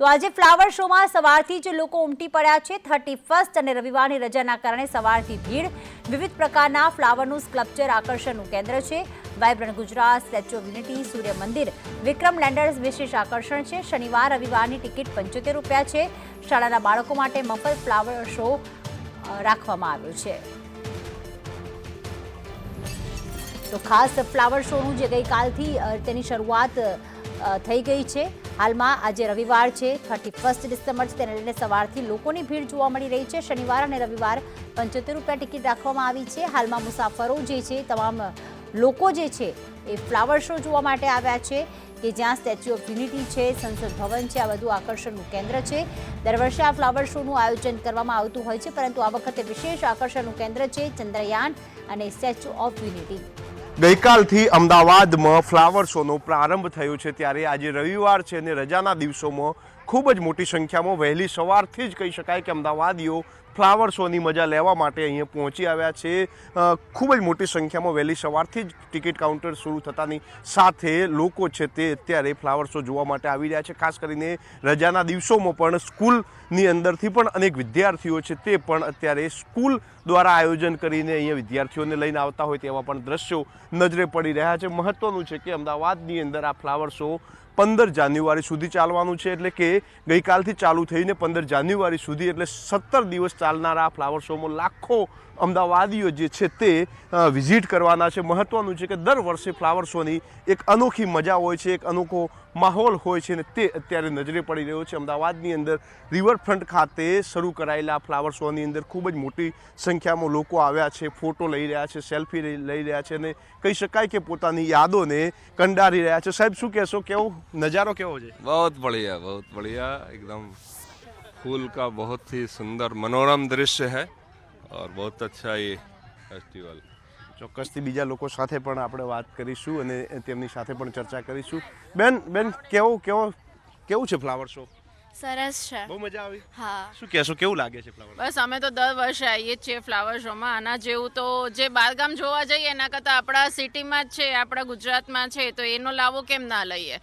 તો આજે ફ્લાવર શોમાં સવારથી જ લોકો ઉમટી પડ્યા છે. થર્ટી ફર્સ્ટ અને રવિવારની રજાના કારણે સવારથી ભીડ. વિવિધ પ્રકારના ફ્લાવરનું સ્કલ્પચર આકર્ષણનું કેન્દ્ર છે. Vibrant Gujarat statue of unity સૂર્ય મંદિર. વિક્રમ લેન્ડર્સ વિશેષ આકર્ષણ છે. શનિવાર, રવિવારની ટિકિટ પંચોતેર રૂપિયા છે. શાળાના બાળકો માટે મફત ફ્લાવર શો રાખવામાં આવ્યો છે. તો ખાસ ફ્લાવર શોનું જે ગઈકાલથી તેની શરૂઆત થઈ ગઈ છે. હાલમાં આજે રવિવાર છે થર્ટી ફર્સ્ટ ડિસેમ્બર છે, તેને લઈને સવારથી લોકોની ભીડ જોવા મળી રહી છે. શનિવાર અને રવિવાર પંચોતેર રૂપિયા ટિકિટ રાખવામાં આવી છે. હાલમાં મુસાફરો જે છે, તમામ લોકો જે છે, એ ફ્લાવર શો જોવા માટે આવ્યા છે કે જ્યાં સ્ટેચ્યુ ઓફ યુનિટી છે, સંસદ ભવન છે, આ બધું આકર્ષણનું કેન્દ્ર છે. દર વર્ષે આ ફ્લાવર શોનું આયોજન કરવામાં આવતું હોય છે, પરંતુ આ વખતે વિશેષ આકર્ષણનું કેન્દ્ર છે ચંદ્રયાન અને સ્ટેચ્યુ ઓફ યુનિટી ગઈકાલથી અમદાવાદમાં ફ્લાવર શોનો પ્રારંભ થયો છે. ત્યારે આજે રવિવાર છે અને રજાના દિવસોમાં ખૂબ જ મોટી સંખ્યામાં વહેલી સવારથી જ કહી શકાય કે અમદાવાદીઓ ફ્લાવર શોની મજા લેવા માટે અહીંયા પહોંચી આવ્યા છે. ખૂબ જ મોટી સંખ્યામાં વહેલી સવારથી જ ટિકિટ કાઉન્ટર શરૂ થતાની સાથે લોકો છે તે અત્યારે ફ્લાવર શો જોવા માટે આવી રહ્યા છે. ખાસ કરીને રજાના દિવસોમાં પણ સ્કૂલની અંદરથી પણ અનેક વિદ્યાર્થીઓ છે તે પણ અત્યારે સ્કૂલ દ્વારા આયોજન કરીને અહીંયા વિદ્યાર્થીઓને લઈને આવતા હોય તેવા પણ દ્રશ્યો નજરે પડી રહ્યા છે. મહત્વનું છે કે અમદાવાદની અંદર આ ફ્લાવર શો પંદર જાન્યુઆરી સુધી ચાલવાનું છે એટલે કે ગઈકાલથી ચાલુ થઈને પંદર જાન્યુઆરી સુધી એટલે સત્તર દિવસ ચાલનારા આ ફ્લાવર શોમાં લાખો અમદાવાદીઓ જે છે તે વિઝિટ કરવાના છે. મહત્ત્વનું છે કે દર વર્ષે ફ્લાવર શોની એક અનોખી મજા હોય છે, એક અનોખો માહોલ હોય છે અને તે અત્યારે નજરે પડી રહ્યો છે. અમદાવાદની અંદર રિવરફ્રન્ટ ખાતે શરૂ કરાયેલા ફ્લાવર શોની અંદર ખૂબ જ મોટી સંખ્યામાં લોકો આવ્યા છે ફોટો લઈ રહ્યા છે સેલ્ફી લઈ રહ્યા છે અને કહી શકાય કે પોતાની યાદોને કંડારી રહ્યા છે. સાહેબ, શું કહેશો? કેવો નજારો કેવો છે बहुत बढ़िया बहुत बढ़िया एकदम फूल का बहुत ही सुंदर मनोरम दृश्य है और बहुत अच्छा ये फेस्टिवल ચોક્કસથી બીજા લોકો સાથે પણ આપણે વાત કરીશું અને તેમની સાથે પણ ચર્ચા કરીશું બેન બેન કેવો કેવો કેવું છે ફ્લાવર શો સરસ છે બહુ મજા આવી હા શું કહેશો કેવું લાગે છે ફ્લાવર બસ અમે તો દર વર્ષે આવીએ જ છીએ ફ્લાવર શોમાં આના જેવું તો જે બારગામ જોવા જઈએ એના કરતાં આપણા સિટીમાં જ છે આપણા ગુજરાતમાં છે તો એનો લાવો કેમ ના લઈએ